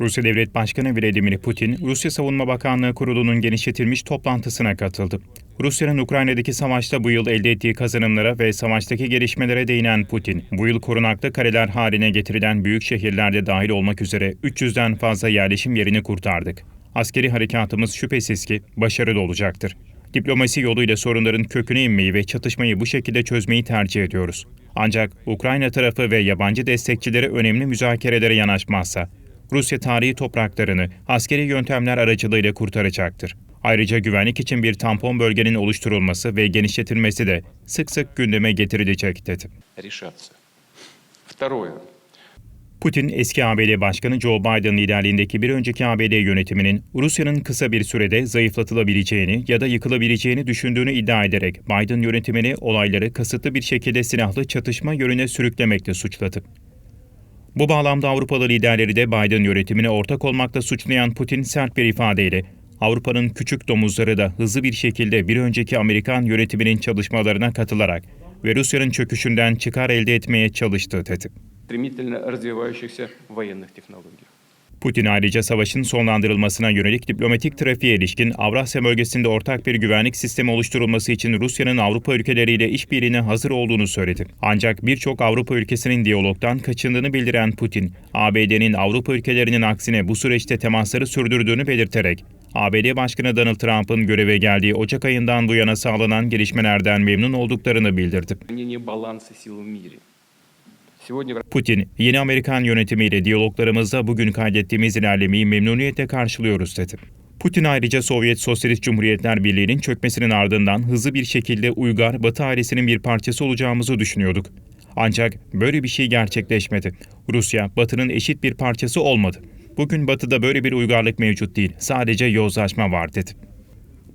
Rusya Devlet Başkanı Vladimir Putin, Rusya Savunma Bakanlığı Kurulu'nun genişletilmiş toplantısına katıldı. Rusya'nın Ukrayna'daki savaşta bu yıl elde ettiği kazanımlara ve savaştaki gelişmelere değinen Putin, bu yıl korunaklı kareler haline getirilen büyük şehirlerde dahil olmak üzere 300'den fazla yerleşim yerini kurtardık. Askeri harekatımız şüphesiz ki başarılı olacaktır. Diplomasi yoluyla sorunların köküne inmeyi ve çatışmayı bu şekilde çözmeyi tercih ediyoruz. Ancak Ukrayna tarafı ve yabancı destekçileri önemli müzakerelere yanaşmazsa, Rusya tarihi topraklarını askeri yöntemler aracılığıyla kurtaracaktır. Ayrıca güvenlik için bir tampon bölgenin oluşturulması ve genişletilmesi de sık sık gündeme getirilecek dedi. Putin, eski ABD Başkanı Joe Biden liderliğindeki bir önceki ABD yönetiminin Rusya'nın kısa bir sürede zayıflatılabileceğini ya da yıkılabileceğini düşündüğünü iddia ederek Biden yönetimini olayları kasıtlı bir şekilde silahlı çatışma yönüne sürüklemekle suçladı. Bu bağlamda Avrupalı liderleri de Biden yönetimine ortak olmakla suçlayan Putin sert bir ifadeyle Avrupa'nın küçük domuzları da hızlı bir şekilde bir önceki Amerikan yönetiminin çalışmalarına katılarak ve Rusya'nın çöküşünden çıkar elde etmeye çalıştı dedi Стремительно развивающихся военных технологий. Putin ayrıca savaşın sonlandırılmasına yönelik diplomatik trafiğe ilişkin Avrasya bölgesinde ortak bir güvenlik sistemi oluşturulması için Rusya'nın Avrupa ülkeleriyle işbirliğine hazır olduğunu söyledi. Ancak birçok Avrupa ülkesinin diyalogdan kaçındığını bildiren Putin, ABD'nin Avrupa ülkelerinin aksine bu süreçte temasları sürdürdüğünü belirterek, ABD Başkanı Donald Trump'ın göreve geldiği Ocak ayından bu yana sağlanan gelişmelerden memnun olduklarını bildirdi. Putin, yeni Amerikan yönetimiyle diyaloglarımızda bugün kaydettiğimiz ilerlemeyi memnuniyetle karşılıyoruz dedi. Putin ayrıca Sovyet Sosyalist Cumhuriyetler Birliği'nin çökmesinin ardından hızlı bir şekilde Uygar Batı ailesinin bir parçası olacağımızı düşünüyorduk. Ancak böyle bir şey gerçekleşmedi. Rusya, Batı'nın eşit bir parçası olmadı. Bugün Batı'da böyle bir uygarlık mevcut değil, sadece yozlaşma var dedi.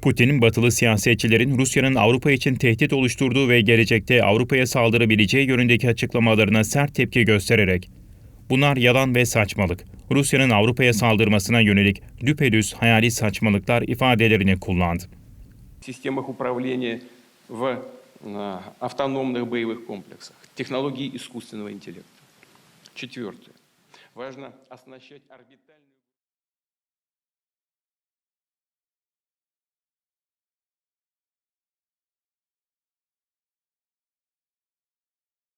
Putin, batılı siyasetçilerin Rusya'nın Avrupa için tehdit oluşturduğu ve gelecekte Avrupa'ya saldırabileceği yönündeki açıklamalarına sert tepki göstererek, bunlar yalan ve saçmalık, Rusya'nın Avrupa'ya saldırmasına yönelik düpedüz hayali saçmalıklar ifadelerini kullandı. системах управления в э, автономных боевых комплексах, технологии искусственного интеллекта. Четвертое. Важно оснащать орбитальную...